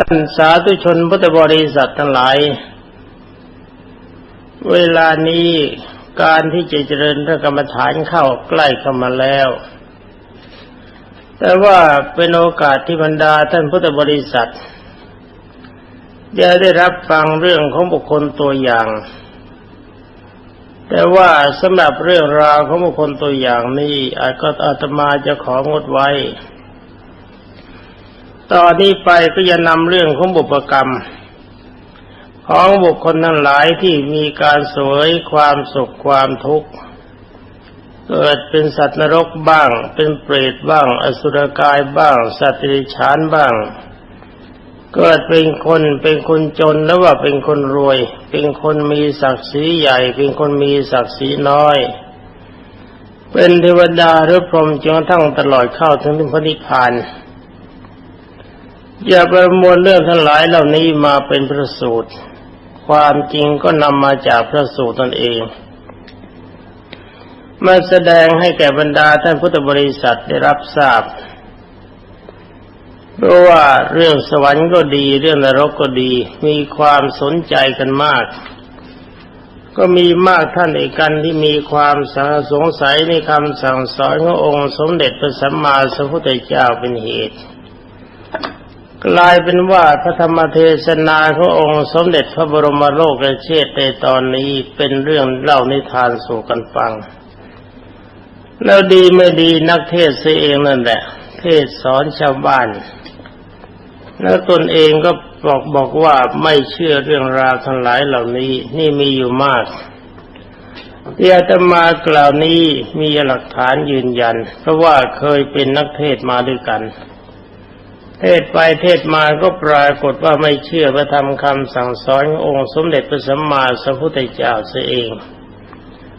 ท่านสาธุชนพุทธบริษัททั้งหลาย เวลานี้การที่จะเจริญพระกรรมฐานเข้าใกล้เข้ามาแล้ว แต่ว่าเป็นโอกาสที่บรรดาท่านพุทธบริษัทจะได้รับฟังเรื่องของบุคคลตัวอย่าง แต่ว่าสำหรับเรื่องราวของบุคคลตัวอย่างนี้อาจก็อาตมาจะของดไว้ ตอนนี้ไปก็จะนำเรื่องของบุพกรรม ของบุคคลทั้งหลายที่มีการสวยความสุขความทุกข์ เกิดเป็นสัตว์นรกบ้าง เป็นเปรตบ้าง อสุรกายบ้าง สัตว์ดิฉานบ้าง เกิดเป็นคนเป็นคนจนแล้วว่าเป็นคนรวย เป็นคนมีศักดิ์ศรีใหญ่ เป็นคนมีศักดิ์ศรีน้อย เป็นเทวดาหรือพรหมจนกระทั่งตลอดเข้าถึงพระนิพพาน อย่าประมวลเรื่องทั้งหลายเหล่านี้มาเป็นพระสูตร ความจริงก็นำมาจากพระสูตรตนเองมาแสดงให้แก่บรรดาท่านพุทธบริษัทได้รับทราบ เพราะว่าเรื่องสวรรค์ก็ดี เรื่องนรกก็ดี มีความสนใจกันมาก ก็มีมากท่านเอกกันที่มีความสงสัยในคำสั่งสอนขององค์สมเด็จพระสัมมาสัมพุทธเจ้าเป็นเหตุ กลายเป็นว่าพระธรรมเทศนาขององค์สมเด็จพระบรมโลกเชษในตอนนี้เป็นเรื่องเล่านิทานสู่กันฟัง แล้วดีไม่ดีนักเทศเสียเองนั่นแหละ เทศสอนชาวบ้าน แล้วตนเองก็บอกบอกว่าไม่เชื่อเรื่องราวทั้งหลายเหล่านี้นี่มีอยู่มากที่อาตมากล่าวนี้มีหลักฐานยืนยัน เพราะว่าเคยเป็นนักเทศมาด้วยกัน เทศไปเทศมาก็ปรากฏว่าไม่เชื่อพระธรรมคำสั่งสอนององค์สมเด็จพระสัมมาสัมพุทธเจ้าเสียเอง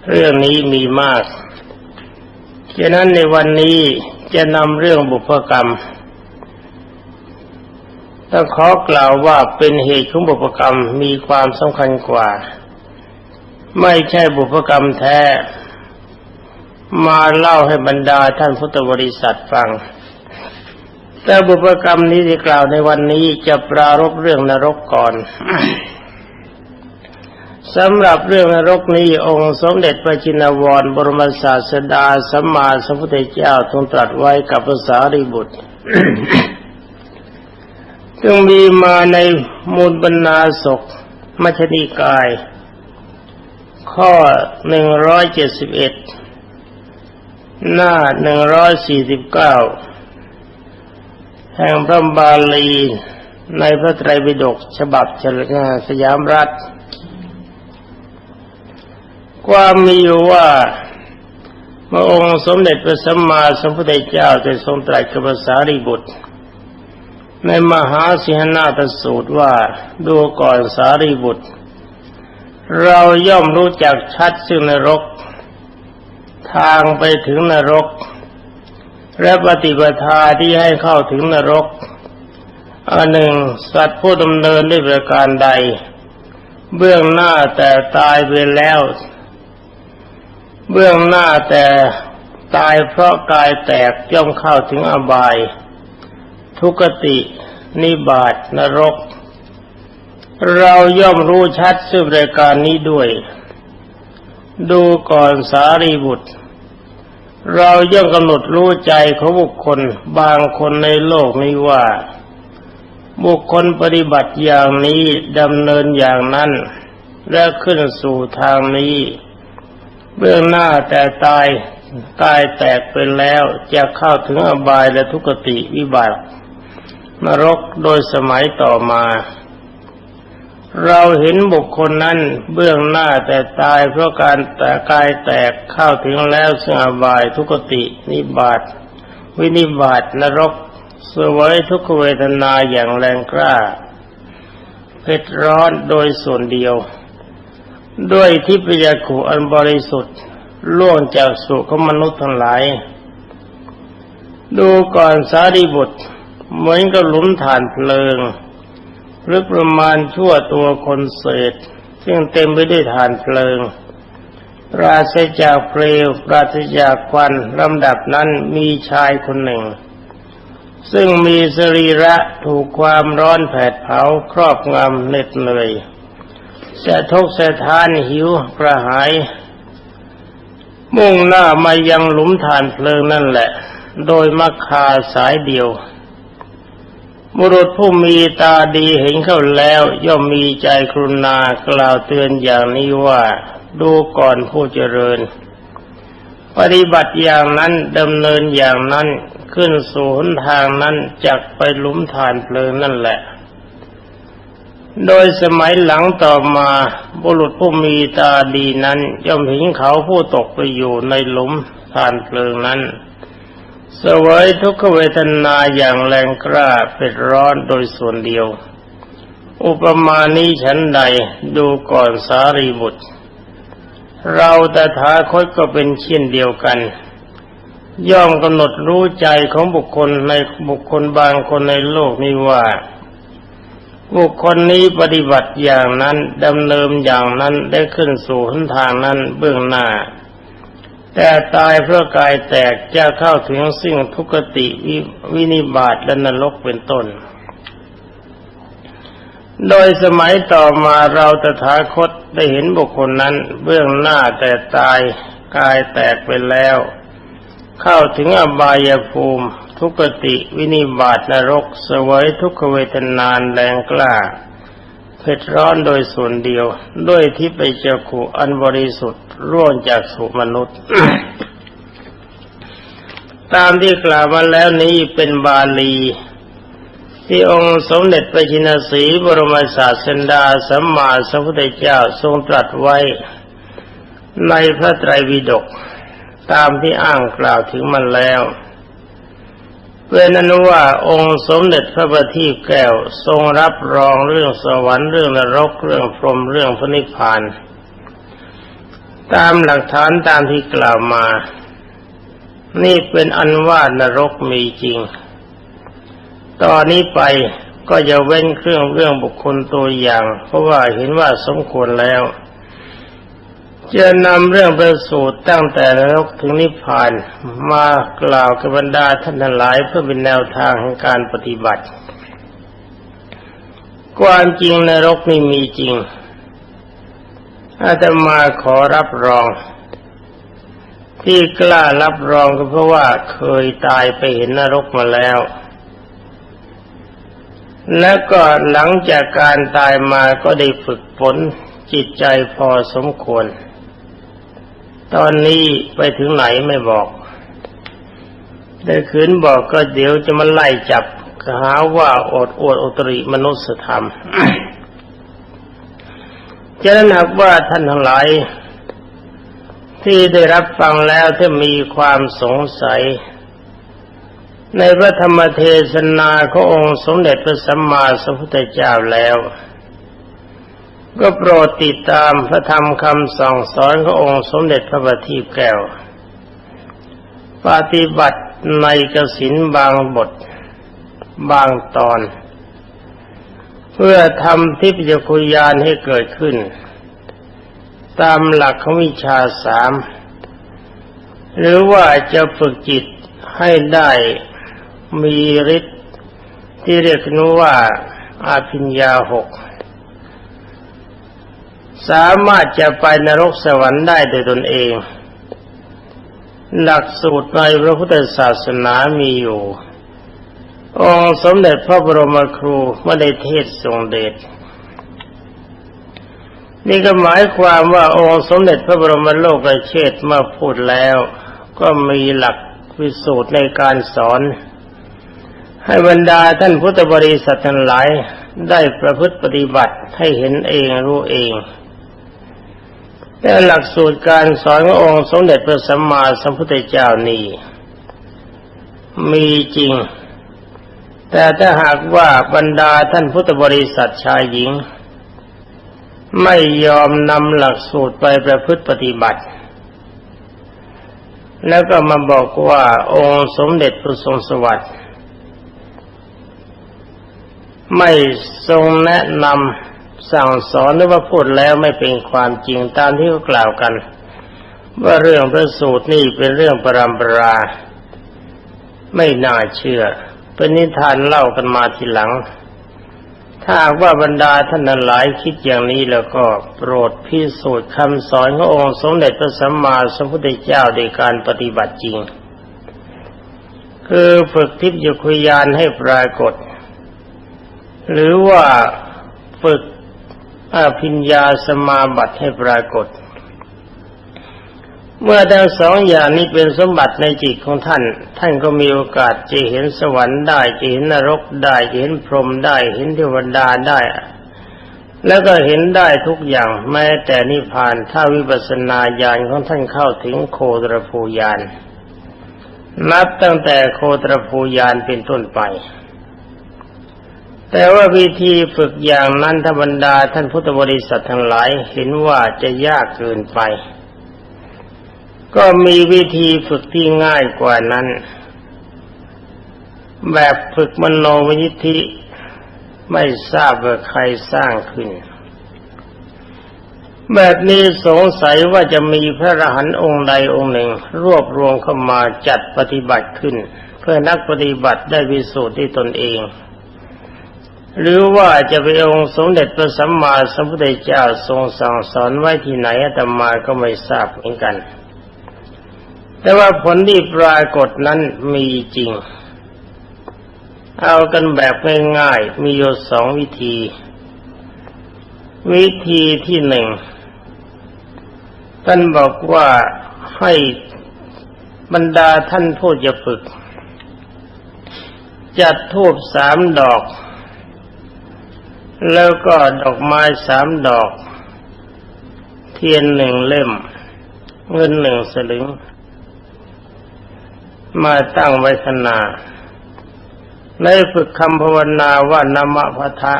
เรื่องนี้มีมากฉะนั้นในวันนี้จะนำเรื่องบุพกรรมต้องขอกล่าวว่าเป็นเหตุของบุพกรรมมีความสำคัญกว่า ไม่ใช่บุพกรรมแท้ มาเล่าให้บรรดาท่านพุทธบริษัทฟัง แต่บุพกรรมนี้ที่กล่าวในวันนี้จะปรารบเรื่องนรกก่อนสำหรับเรื่องนรกนี้องค์สมเด็จพระจินวร บรมศาสดาสัมมาสัมพุทธเจ้าทรงตรัสไว้กับภาษาริบุตรจึงมีมาในมูลบรรณาศกมัชนิกาย ข้อหนึ่งร้อยเจ็ดสิบเอ็ดหน้าหนึ่งร้อยสี่สิบเก้า แห่งพระบาลีในพระไตรปิฎกฉบับเฉลยสยามรัฐ ความมีอยู่ว่าพระองค์สมเด็จพระสัมมาสัมพุทธเจ้าจะทรงตรัสกับภาษาริบุตร ในมหาสิหนาตสูตรว่าดูก่อนสารีบุตร เราย่อมรู้จักชัดซึ่งนรก ทางไปถึงนรก และปฏิปทาที่ให้เข้าถึงนรกอันหนึ่ง สัตว์ผู้ดำเนินด้วยประการใด เบื้องหน้าแต่ตายไปแล้ว เบื้องหน้าแต่ตายเพราะกายแตกย่อมเข้าถึงอบาย ทุกติ นิบาตนรก เราย่อมรู้ชัดซึ่งรายการนี้ด้วย ดูก่อนสารีบุตร เราย่อมกำหนดรู้ใจของบุคคลบางคนในโลกนี้ว่า บุคคลปฏิบัติอย่างนี้ดำเนินอย่างนั้น และขึ้นสู่ทางนี้ เบื้องหน้าแต่ตายกายแตกไปแล้วจะเข้าถึงอบายและทุกติวิบัตินรกโดยสมัยต่อมา เราเห็นบุคคลนั้นเบื้องหน้าแต่ตายเพราะการแต่กายแตกเข้าถึงแล้วซึ่งอบายทุกตินิบาตวินิบาตนรกสวยทุกเวทนาอย่างแรงกล้าเผ็ดร้อนโดยส่วนเดียว ด้วยทิพยาขุอันบริสุทธิ์ล่วงจากสุขมนุษย์ทั้งหลาย ดูก่อนสารีบุตรเหมือนกับหลุมฐานเพลิง หรือประมาณชั่วตัวคนเศษ ซึ่งเต็มไปด้วยฐานเพลิงปราศจากเปลวปราศจากควันลำดับนั้นมีชายคนหนึ่ง ซึ่งมีสรีระถูกความร้อนแผดเผาครอบงำเหน็ดเหนื่อยสะทกสะท้านหิวกระหาย มุ่งหน้ามายังหลุมฐานเพลิงนั่นแหละ โดยมักคาสายเดียว บุรุษผู้มีตาดีเห็นเข้าแล้ว ย่อมมีใจกรุณากล่าวเตือนอย่างนี้ว่าดูก่อนผู้เจริญ ปฏิบัติอย่างนั้นดำเนินอย่างนั้นขึ้นสู่หนทางนั้นจักไปหลุมฐานเพลิงนั่นแหละ โดยสมัยหลังต่อมาบุรุษผู้มีตาดีนั้น ย่อมเห็นเขาผู้ตกไปอยู่ในหลุมฐานเพลิงนั้น สวยทุกขเวทนาอย่างแรงกล้าเป็นร้อนโดยส่วนเดียว อุปมานี้ฉันใดดูก่อนสารีบุตร เราแต่ถาคตก็เป็นเช่นเดียวกัน ย่อมกำหนดรู้ใจของบุคคลในบุคคลบางคนในโลกนี้ว่า บุคคลนี้ปฏิบัติอย่างนั้นดำเนินอย่างนั้นได้ขึ้นสู่หนทางนั้นเบื้องหน้า แต่ตายเพราะกายแตกจะเข้าถึงสิ่งทุกติววินิบาตและนรกเป็นต้น โดยสมัยต่อมาเราตถาคตได้เห็นบุคคลนั้นเบื้องหน้าแต่ตายกายแตกไปแล้ว เข้าถึงอบายภูมิ ทุกติวินิบาตนรก เสวยทุกขเวทนานแรงกล้า เผ็ดร้อนโดยส่วนเดียว ด้วยที่ไปเจาขุอันบริสุทธิ์ร่วงจากสุมนุษย์ ตามที่กล่าวมาแล้วนี้เป็นบาลี ที่องค์สมเด็จพระชินสีบรมศาสดาสัมมาสัมพุทธเจ้าทรงตรัสไว้ในพระไตรปิฎกตามที่อ้างกล่าวถึงมันแล้ว เป็นอนุว่าองค์สมเด็จพระบัณฑิตแก้วทรงรับรองเรื่องสวรรค์เรื่องนรกเรื่องพรหมเรื่องพระนิพพานตามหลักฐานตามที่กล่าวมา นี่เป็นอันว่านรกมีจริง ตอนนี้ไปก็จะเว้นเครื่องเรื่องบุคคลตัวอย่าง เพราะว่าเห็นว่าสมควรแล้ว จะนำเรื่องประสูตรตั้งแต่นรกถึงนิพพานมากล่าวกับบรรดาท่านหลายเพื่อเป็นแนวทางแห่งการปฏิบัติ ความจริงนรกนี่มีจริง อาตมาขอรับรอง ที่กล้ารับรองก็เพราะว่าเคยตายไปเห็นนรกมาแล้ว และก็หลังจากการตายมาก็ได้ฝึกฝนจิตใจพอสมควร ตอนนี้ไปถึงไหนไม่บอกได้คืนบอกก็เดี๋ยวจะมาไล่จับหาว่าอดอวดอุตริมนุสธรรมจะนั้นหากว่าท่านทั้งหลายที่ได้รับฟังแล้วถ้ามีความสงสัย ในพระธรรมเทศนาขององค์สมเด็จพระสัมมาสัมพุทธเจ้าแล้ว ก็โปรดติดตามพระธรรมคำสั่งสอนขององค์สมเด็จพระบัณฑิตแก้ว ปฏิบัติในกสินบางบทบางตอน เพื่อทำทิพยคุยานให้เกิดขึ้น ตามหลักของวิชาสาม หรือว่าจะฝึกจิตให้ได้มีฤทธิ์ที่เรียกนว่าอาภิญญาหก สามารถจะไปนรกสวรรค์ได้โดยตนเอง หลักสูตรในพระพุทธศาสนามีอยู่ องค์สมเด็จพระบรมครูไม่ได้เทศทรงเดชนี่ก็หมายความว่าองค์สมเด็จพระบรมโลกเชษมื่อพูดแล้ว ก็มีหลักวิสูตรในการสอน ให้บรรดาท่านพุทธบริษัททั้งหลายได้ประพฤติปฏิบัติให้เห็นเองรู้เอง แต่หลักสูตรการสอนขององค์สมเด็จพระสัมมาสัมพุทธเจ้านี้มีจริง แต่ถ้าหากว่าบรรดาท่านพุทธบริษัทชายหญิง ไม่ยอมนำหลักสูตรไปประพฤติปฏิบัติ แล้วก็มาบอกว่าองค์สมเด็จพระทรงสวัสดิ์ไม่ทรงแนะนำ สั่งสอนหรือว่าพูดแล้วไม่เป็นความจริงตามที่เขากล่าวกัน ว่าเรื่องพระสูตรนี่เป็นเรื่องปรำปรา ไม่น่าเชื่อ เป็นนิทานเล่ากันมาทีหลัง ถ้าว่าบรรดาท่านหลายคิดอย่างนี้แล้วก็โปรดพิสูจน์คำสอนขององค์สมเด็จพระสัมมาสัมพุทธเจ้าโดยการปฏิบัติจริง คือฝึกทิพยคุยานให้ปรากฏ หรือว่าฝึก อภิญญาสมาบัติให้ปรากฏ เมื่อทั้งสองอย่างนี้เป็นสมบัติในจิตของท่าน ท่านก็มีโอกาสจะเห็นสวรรค์ได้จะเห็นนรกได้จะเห็นพรหมได้เห็นเทวดาได้ แล้วก็เห็นได้ทุกอย่างแม้แต่นิพพานถ้าวิปัสสนาญาณของท่านเข้าถึงโคตรภูญาณนับตั้งแต่โคตรภูญาณเป็นต้นไป แต่ว่าวิธีฝึกอย่างนั้นธรรมดาท่านพุทธบริษัททั้งหลายเห็นว่าจะยากเกินไป ก็มีวิธีฝึกที่ง่ายกว่านั้น แบบฝึกมโนวิธิไม่ทราบว่าใครสร้างขึ้น แบบนี้สงสัยว่าจะมีพระรหันต์องค์ใดองค์หนึ่ง รวบรวมเข้ามาจัดปฏิบัติขึ้น เพื่อนักปฏิบัติได้วิสูจน์ที่ตนเอง หรือว่าจะเป็นองค์สมเด็จพระสัมมาสัมพุทธเจ้าทรงสั่งสอนไว้ที่ไหนอาตมาก็ไม่ทราบเหมือนกัน แต่ว่าผลที่ปรากฏนั้นมีจริง เอากันแบบง่ายๆมีอยู่สองวิธี วิธีที่หนึ่งท่านบอกว่าให้บรรดาท่านผู้จะฝึก จัดทูบสามดอก แล้วก็ดอกไม้สามดอก เทียนหนึ่งเล่ม เงินหนึ่งสลึง มาตั้งไว้ขนาในฝึกคำภาวนาว่านามะพะทะ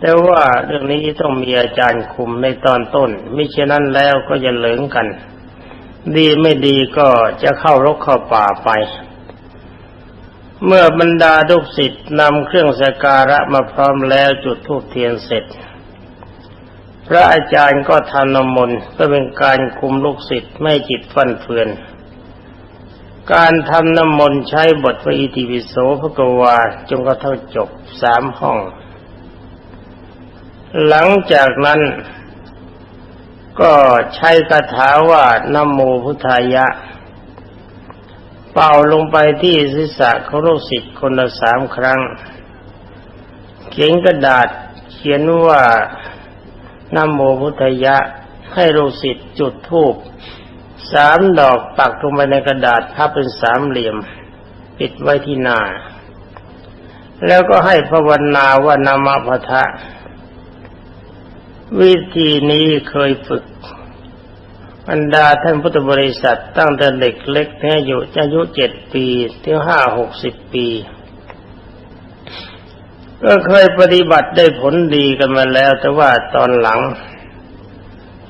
แต่ว่าเรื่องนี้ต้องมีอาจารย์คุมในตอนต้น มิฉะนั้นแล้วก็จะเหลิงกัน ดีไม่ดีก็จะเข้ารกเข้าป่าไป เมื่อบรรดาลูกศิษย์นำเครื่องสการะมาพร้อมแล้วจุดธูปเทียนเสร็จ พระอาจารย์ก็ทานนมนต์เพื่อเป็นการคุมลูกศิษย์ไม่จิตฟั่นเฟือน การทำน้ำมนต์ใช้บทพระอิติปิโสพระกวาจงกระทั่งจบสามห้อง หลังจากนั้น ก็ใช้คาถาว่านโมพุทธายะ เป่าลงไปที่ศีรษะของลูกศิษย์คนละสามครั้ง เขียนกระดาษเขียนว่านโมพุทธยะให้ลูกศิษย์จุดธูปสามดอกปักลงไปในกระดาษพับเป็นสามเหลี่ยม ปิดไว้ที่หน้า แล้วก็ให้ภาวนาว่านามพทะวิธีนี้เคยฝึก บรรดาท่านพุทธบริษัทตั้งแต่เด็กเล็กถึงอายุอายุเจ็ดปีถึงห้าหกสิบปี ก็เคยปฏิบัติได้ผลดีกันมาแล้ว แต่ว่าตอนหลัง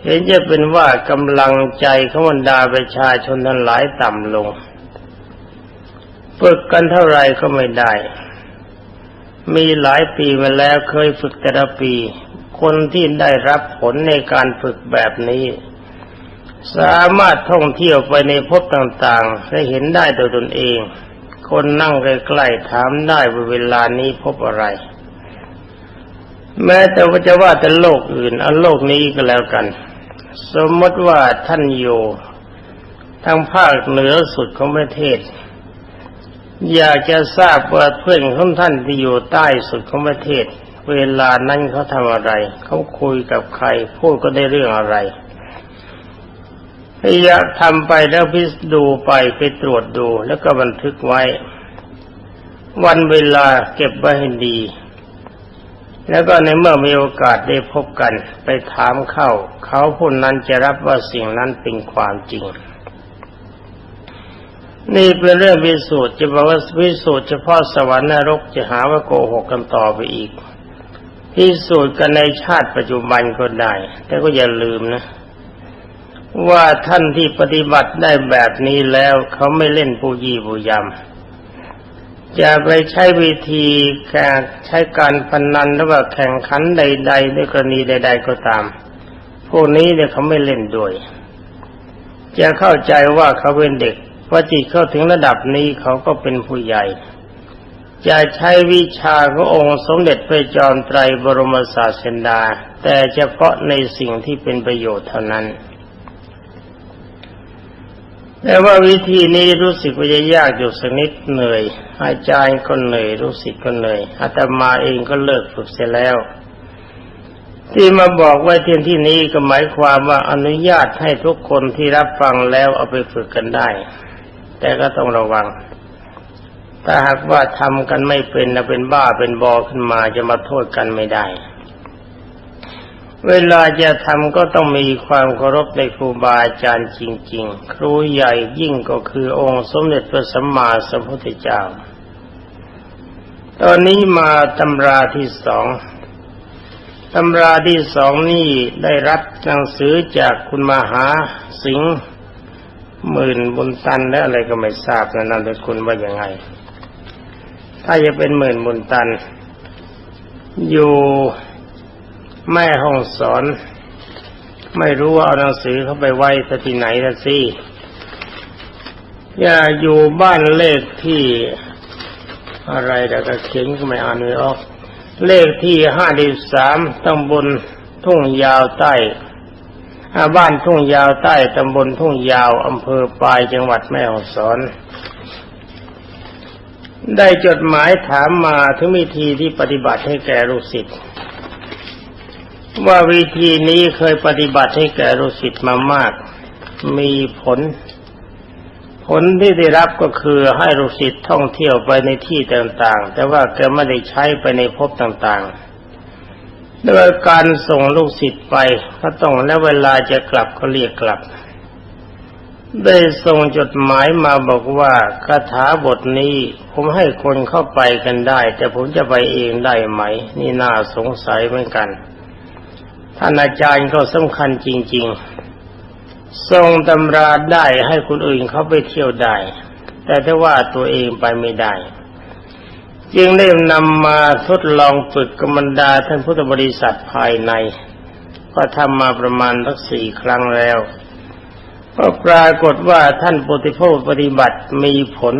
เห็นจะเป็นว่ากำลังใจของบรรดาประชาชนทั้งหลายต่ำลงฝึกกันเท่าไรก็ไม่ได้ มีหลายปีมาแล้วเคยฝึกแต่ละปี คนที่ได้รับผลในการฝึกแบบนี้ สามารถท่องเที่ยวไปในภพต่างๆ และเห็นได้โดยตนเอง คนนั่งใกล้ๆถามได้ว่าเวลานี้พบอะไร แม้แต่ว่าจะว่าแต่โลกอื่นเอาโลกนี้ก็แล้วกัน สมมติว่าท่านอยู่ทางภาคเหนือสุดของประเทศ อยากจะทราบว่าเพื่อนของท่านที่อยู่ใต้สุดของประเทศ เวลานั้นเขาทำอะไร เขาคุยกับใครพูดก็ได้เรื่องอะไร พยายามทำไปแล้วพิสดูไปไปตรวจดูแล้วก็บันทึกไว้ วันเวลาเก็บไว้ให้ดี แล้วก็ในเมื่อมีโอกาสได้พบกันไปถามเข้า เขาผู้นั้นจะรับว่าสิ่งนั้นเป็นความจริง นี่เป็นเรื่องพิสูจน์จะบอกว่าพิสูจน์เฉพาะสวรรค์นรกจะหาว่าโกหกกันต่อไปอีกพิสูจน์กันในชาติปัจจุบันก็ได้ แต่ก็อย่าลืมนะ ว่าท่านที่ปฏิบัติได้แบบนี้แล้วเขาไม่เล่นปูยี่ปูยำจะไปใช้วิธีแข่งใช้การพนันหรือว่าแข่งขันใดๆในกรณีใด ๆ ก็ตาม พวกนี้เนี่ยเขาไม่เล่นด้วย จะเข้าใจว่าเขาเป็นเด็กเพอจิตเข้าถึงระดับนี้เขาก็เป็นผู้ใหญ่ จะใช้วิชาขององค์สมเด็จพระจอมไตรบรมศาสดาแต่เฉพาะในสิ่งที่เป็นประโยชน์เท่านั้น แต่ว่าวิธีนี้รู้สึกว่าจะยากอยู่สักนิดเหนื่อยอาจารย์ก็เหนื่อยรู้สึกก็เหนื่อยอาตมาเองก็เลิกฝึกเสียแล้ว ที่มาบอกไว้ที่ที่นี้ก็หมายความว่าอนุญาตให้ทุกคนที่รับฟังแล้วเอาไปฝึกกันได้ แต่ก็ต้องระวัง ถ้าหากว่าทำกันไม่เป็นนะเป็นบ้าเป็นบอขึ้นมาจะมาโทษกันไม่ได้ เวลาจะทำก็ต้องมีความเคารพในครูบาอาจารย์จริง ๆ ครูใหญ่ยิ่งก็คือองค์สมเด็จพระสัมมาสัมพุทธเจ้า ตอนนี้มาตำราที่สองตำราที่สองนี่ได้รับหนังสือจากคุณมหาสิงห์หมื่นบุญตันและอะไรก็ไม่ทราบนะนามสกุลว่าอย่างไง ถ้าจะเป็นหมื่นบุญตัน อยู่ แม่ห้องสอน ไม่รู้ว่าเอาหนังสือเขาไปไว้ที่ไหนละสิอย่าอยู่บ้านเลขที่อะไรแต่ก็เขียนก็ไม่อ่านไม่ออก เลขที่ห้าสิบสามตำบลทุ่งยาวใต้าบ้านทุ่งยาวใต้ตำบลทุ่งยาวอำเภอปลายจังหวัดแม่ฮ่องสอน ได้จดหมายถามมาถึงวิธีที่ปฏิบัติให้แก่ลูกศิษย์ ว่าวิธีนี้เคยปฏิบัติให้แก่ลูกศิษย์มามาก มีผล ผลที่ได้รับก็คือให้ลูกศิษย์ท่องเที่ยวไปในที่ต่างๆ แต่ว่าแกไม่ได้ใช้ไปในภพต่างๆโดยการส่งลูกศิษย์ไปก็ต้องและเวลาจะกลับก็เรียกกลับ ได้ส่งจดหมายมาบอกว่าคาถาบทนี้ผมให้คนเข้าไปกันได้ แต่ผมจะไปเองได้ไหม นี่น่าสงสัยเหมือนกัน ท่านอาจารย์ก็สำคัญจริง ๆ ทรงตำราได้ให้คนอื่นเขาไปเที่ยวได้ แต่ถ้าว่าตัวเองไปไม่ได้ จึงได้นำมาทดลองฝึกกรรมดาท่านพุทธบริษัทภายใน ก็ทำมาประมาณสักสี่ครั้งแล้ว ก็ปรากฏว่าท่านปฏิโภคปฏิบัติมีผล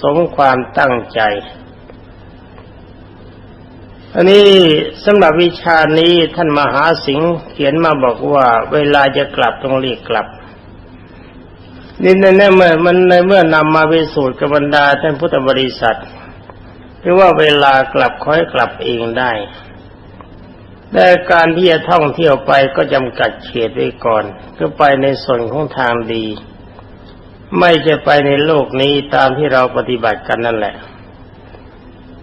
สมความตั้งใจ อันนี้สำหรับวิชานี้ท่านมหาสิงห์เขียนมาบอกว่าเวลาจะกลับต้องเรียกกลับนี่ในเมื่อมันในเมื่อนำมาไปสูตรกับบรรดาท่านพุทธบริษัทหรือว่าเวลากลับค่อยกลับเองได้แต่การที่จะท่องเที่ยวไปก็จำกัดเขตไว้ก่อนก็ไปในส่วนของทางดี ไม่จะไปในโลกนี้ตามที่เราปฏิบัติกันนั่นแหละ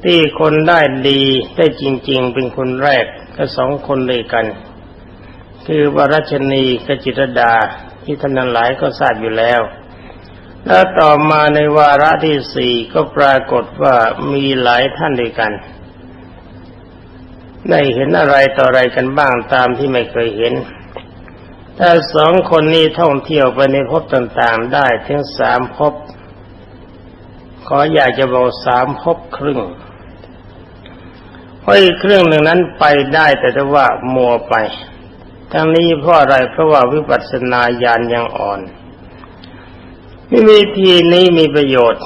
ที่คนได้ดีได้จริง ๆ เป็นคนแรกก็สองคนเลยกัน คือวรชนีกจิตรดาที่ท่านหลายก็ทราบอยู่แล้ว แล้วต่อมาในวาระที่สี่ก็ปรากฏว่ามีหลายท่านด้วยกันได้เห็นอะไรต่ออะไรกันบ้างตามที่ไม่เคยเห็น ถ้าสองคนนี้ท่องเที่ยวไปในภพต่างๆ ได้ถึงสามภพ ขออยากจะบอกสามภพครึ่ง เพราะอีกครึ่องหนึ่งนั้นไปได้แต่ถ้าว่ามัวไป ทั้งนี้เพราะอะไรเพราะว่าวิปัสสนาญาณยังอ่อนวิธีนี้มีประโยชน์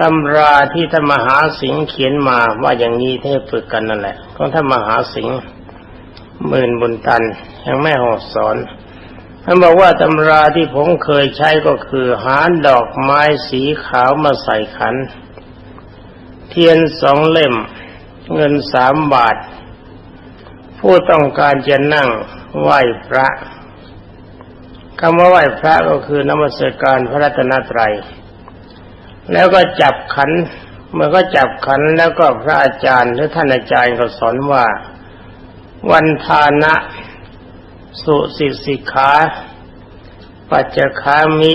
ตำราที่ธรรมหาสิงเขียนมาว่าอย่างนี้ให้ฝึกกันนั่นแหละของธรรมหาสิงห์หมื่นบุญตันยังแม่หอสอนท่านบอกว่าตำราที่ผมเคยใช้ก็คือหาดอกไม้สีขาวมาใส่ขัน เทียนสองเล่ม เงินสามบาท ผู้ต้องการจะนั่งไหว้พระคำว่าไหว้พระก็คือนมัสการพระรัตนตรัย แล้วก็จับขันเมื่อก็จับขันแล้วก็พระอาจารย์หรือท่านอาจารย์ก็สอนว่า วันทานะ สุสิสิขา ปัจจคามิ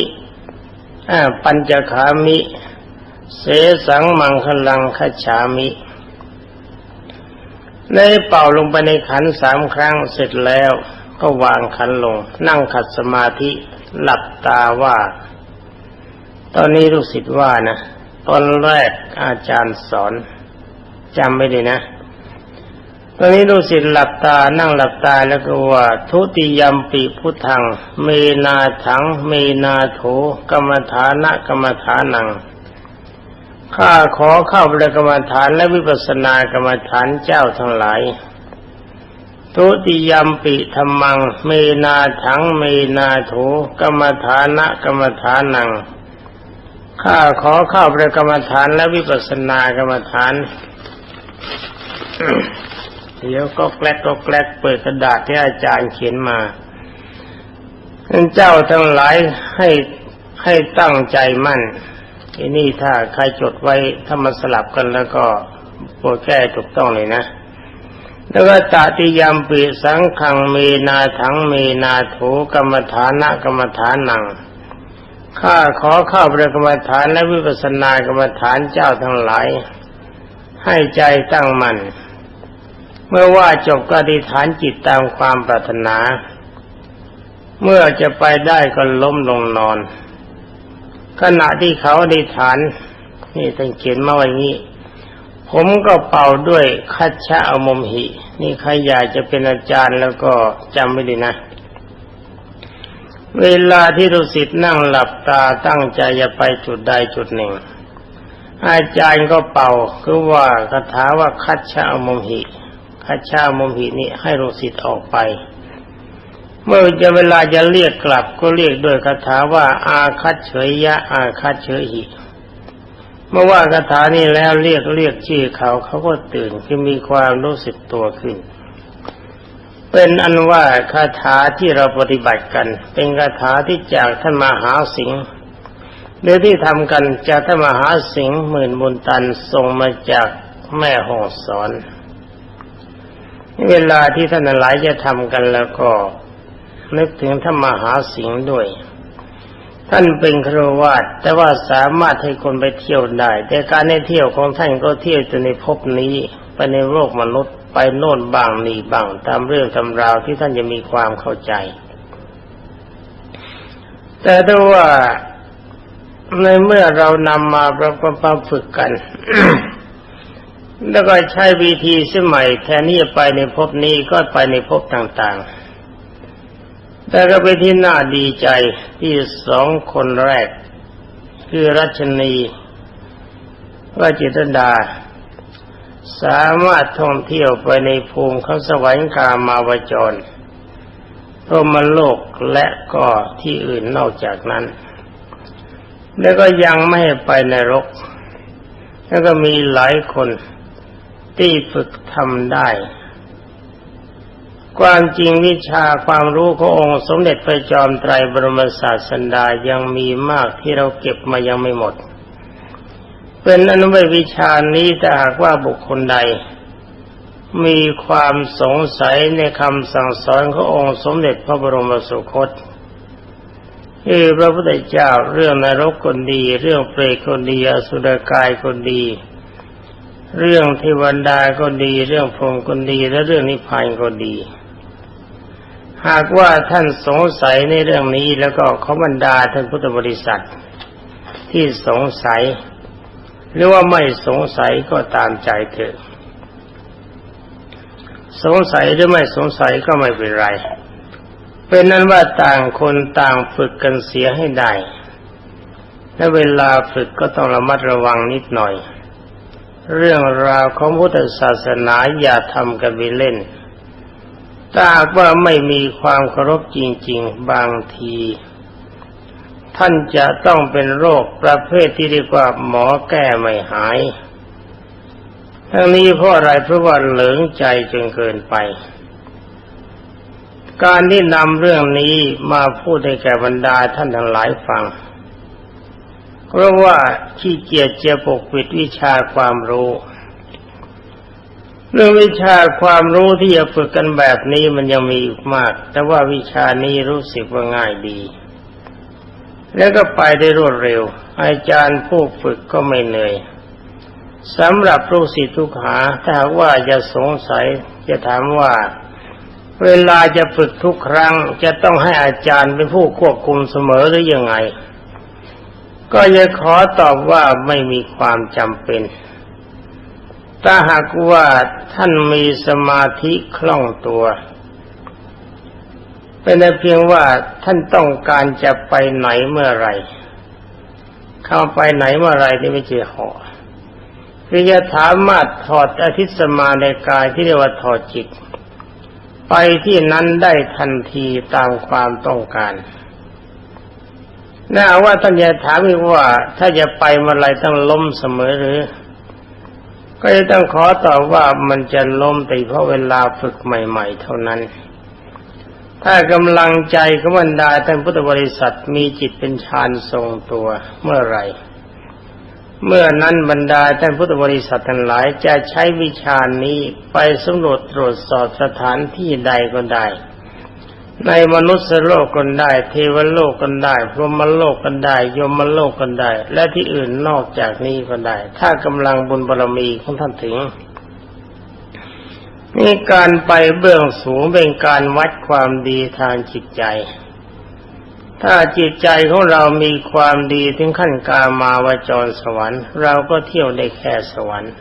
ปัญจคามิ เสสังมังคลังคฉามิ ได้เป่าลงไปในขันสามครั้งเสร็จแล้วก็วางขันลง นั่งขัดสมาธิหลับตาว่า ตอนนี้ลูกศิษย์ว่านะ ตอนแรกอาจารย์สอนจำไม่ได้นะ ตอนนี้ลูกศิษย์หลับตานั่งหลับตาแล้วก็ว่า ทุติยมปิพุทธัง เมนาถัง เมนาโถกรรมฐานะกรรมฐานัง ข้าขอเข้าไปในกรรมฐานและวิปัสสนากรรมฐานเจ้าทั้งหลายทุติยมปิธรรมัง เมนาถังเมนาโถกรรมฐานะกรรมฐานังข้าขอเข้าไปในกรรมฐานและวิปัสสนากรรมฐาน เดี๋ยวก็แกลกก็แกลกเปิดกระดาษที่อาจารย์เขียนมาท่านเจ้าทั้งหลายให้ให้ตั้งใจมั่น ทีนี่ถ้าใครจดไว้ถ้ามันสลับกันแล้วก็โปรแก้ถูกต้องเลยนะแล้วก็ตติยามปีสังขังเมนาถังเมนาโถกรรมฐานะกรรมฐานนังข้าขอเข้าประกรรมฐานและวิปัสสนากรรมฐานเจ้าทั้งหลาย ให้ใจตั้งมั่นเมื่อว่าจบก็อธิษฐานจิตตามความปรารถนา เมื่อจะไปได้ก็ล้มลงนอน ขณะที่เขาอธิษฐาน นี่ท่านเขียนมาว่างนี้ ผมก็เป่าด้วยคัจฉะอมมหิ นี่ใครอยากจะเป็นอาจารย์แล้วก็จำไว้ดีนะ เวลาที่ฤาษีนั่งหลับตาตั้งใจจะไปจุดใดจุดหนึ่ง อาจารย์ก็เป่าคือว่าคาถาว่าคัจฉะอมมหิคัจฉะอมมหินี่ให้ฤาษีออกไป เมื่อจะเวลาจะเรียกกลับก็เรียกด้วยคาถาว่า อาคัตเฉยยะ อาคัตเฉยหิเมื่อว่าคาถานี้แล้วเรียกเรียกชื่อเขาเขาก็ตื่นคือมีความรู้สึกตัวขึ้น เป็นอันว่าคาถาที่เราปฏิบัติกัน เป็นคาถาที่จากท่านมหาสิงห์หรือที่ทำกันจากท่านมหาสิงห์หมื่นบุญตันส่งมาจากแม่ห้องสอน เวลาที่ท่านหลายจะทำกันแล้วก็ นึกถึงท่านมหาสิงห์ด้วย ท่านเป็นครวาสแต่ว่าสามารถให้คนไปเที่ยวได้ แต่การในเที่ยวของท่านก็เที่ยวจนในภพนี้ไปในโลกมนุษย์ไปโน่นบ้างนี่บ้างตามเรื่องตำราวที่ท่านจะมีความเข้าใจ แต่ถ้าว่าในเมื่อเรานำมาประกอบฝึกกัน แล้วก็ใช้วิธีสมัยแทนที่จะไปในภพนี้ก็ไปในภพต่างๆ แต่ก็เป็นที่น่าดีใจที่สองคนแรก คือรัชนีว่าจิตดา สามารถท่องเที่ยวไปในภูมิเขาสวรรค์กามาวจรพรมโลกและก็ที่อื่นนอกจากนั้น แล้วก็ยังไม่ให้ไปในรก แล้วก็มีหลายคนที่ฝึกทำได้ ความจริงวิชาความรู้ขององค์สมเด็จพระจอมไตรบรมศาสดายังมีมากที่เราเก็บมายังไม่หมด เป็นอนุเววิชานี้แต่หากว่าบุคคลใด มีความสงสัยในคำสั่งสอนขององค์สมเด็จพระบรมสุคตคือพระพุทธเจ้าเรื่องนรกคนดี เรื่องเปรตคนดีอสุรกายคนดี เรื่องเทวดาก็ดี เรื่องพรหมคนดีและเรื่องนิพพานก็ดี หากว่าท่านสงสัยในเรื่องนี้แล้วก็ขอบรรดาท่านพุทธบริษัท ที่สงสัย หรือว่าไม่สงสัยก็ตามใจเถอะ สงสัยหรือไม่สงสัยก็ไม่เป็นไร เป็นนั้นว่าต่างคนต่างฝึกกันเสียให้ได้และเวลาฝึกก็ต้องระมัดระวังนิดหน่อย เรื่องราวของพุทธศาสนาอย่าทำกันไปเล่น ถ้าหากว่าไม่มีความเคารพจริง ๆ บางที ท่านจะต้องเป็นโรคประเภทที่เรียกว่าหมอแก้ไม่หาย ทั้งนี้เพราะอะไรเพราะว่าเหลิงใจจนเกินไป การที่นำเรื่องนี้มาพูดให้แก่บรรดาท่านทั้งหลายฟัง เพราะว่าขี้เกียจจะปกปิดวิชาความรู้ เรื่องวิชาความรู้ที่จะฝึกกันแบบนี้มันยังมีอีกมาก แต่ว่าวิชานี้รู้สึกว่าง่ายดี แล้วก็ไปได้รวดเร็ว อาจารย์ผู้ฝึกก็ไม่เหนื่อยสำหรับลูกศิษย์ทุกหา ถ้าหากว่าจะสงสัยจะถามว่า เวลาจะฝึกทุกครั้ง จะต้องให้อาจารย์เป็นผู้ควบคุมเสมอหรือยังไง ก็จะขอตอบว่าไม่มีความจำเป็น ถ้าหากว่าท่านมีสมาธิคล่องตัวเป็นเพียงว่าท่านต้องการจะไปไหนเมื่อไรเข้าไปไหนเมื่อไรที่ไม่ใช่หอคือจะสามารถถอดอาทิตสมาในกายที่เรียกว่าถอดจิต ไปที่นั้นได้ทันทีตามความต้องการน่าว่าท่านจะถามอีกว่า ถ้าจะไปเมื่อไรต้องล้มเสมอหรือ ก็จะต้องขอตอบว่ามันจะล้มแต่เพราะเวลาฝึกใหม่ ๆ เท่านั้น ถ้ากำลังใจของบรรดาท่านพุทธบริษัทมีจิตเป็นฌานทรงตัวเมื่อไรเมื่อนั้นบรรดาท่านพุทธบริษัททั้งหลายจะใช้วิชานี้ไปสำรวจตรวจสอบสถานที่ใดก็ได้ ในมนุษย์โลกก็ได้ เทวโลกก็ได้ พรหมโลกก็ได้ ยมโลกก็ได้ และที่อื่นนอกจากนี้ก็ได้ ถ้ากำลังบุญบารมีของท่านถึงนี่การไปเบื้องสูงเป็นการวัดความดีทางจิตใจ ถ้าจิตใจของเรามีความดีถึงขั้นกามาวจรสวรรค์ เราก็เที่ยวได้แค่สวรรค์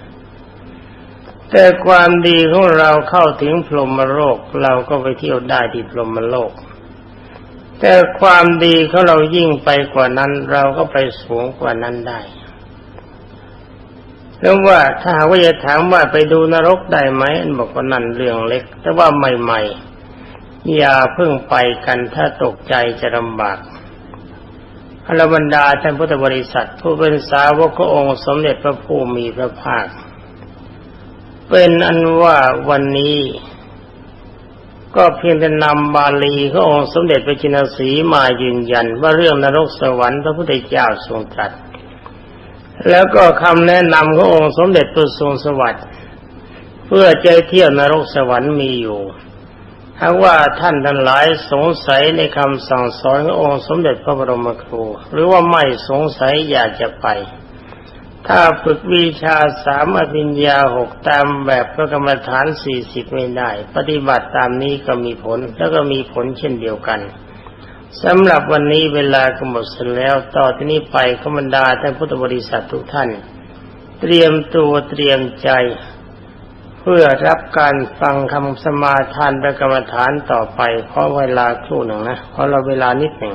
แต่ความดีของเราเข้าถึงพรหมโลกเราก็ไปเที่ยวได้ที่พรหมโลก แต่ความดีของเรายิ่งไปกว่านั้น เราก็ไปสูงกว่านั้นได้เรื่องว่าถ้าว่าจะถามว่าไปดูนรกได้ไหมบอกว่านั่นเรื่องเล็ก แต่ว่าใหม่ๆอย่าเพิ่งไปกันถ้าตกใจจะลำบากอรบรรดาท่านพุทธบริษัท ผู้เป็นสาวกขององค์สมเด็จพระผู้มีพระภาค เป็นอันว่าวันนี้ ก็เพียงแต่นำบาลีขององค์สมเด็จพระจินสีมายืนยัน ว่าเรื่องนรกสวรรค์พระพุทธเจ้าทรงตรัส แล้วก็คำแนะนำขององค์สมเด็จพระทรงสวัสดิ์เพื่อใจเที่ยวนรกสวรรค์มีอยู่ถ้าว่าท่านทั้งหลายสงสัยในคำสั่งสอนขององค์สมเด็จพระบรมครู หรือว่าไม่สงสัยอยากจะไป ถ้าฝึกวิชาสามอภิญญาหกตามแบบพระกรรมฐานสี่สิบไม่ได้ ปฏิบัติตามนี้ก็มีผลแล้วก็มีผลเช่นเดียวกันสำหรับวันนี้เวลาก็หมดสิ้นแล้ว ต่อที่นี้ไปขบันดาท่านพุทธบริษัททุกท่าน เตรียมตัวเตรียมใจ เพื่อรับการฟังคำสมาทานประกรรมฐานต่อไป เพราะเวลาครู่หนึ่งนะเพราะเราเวลานิดหนึ่ง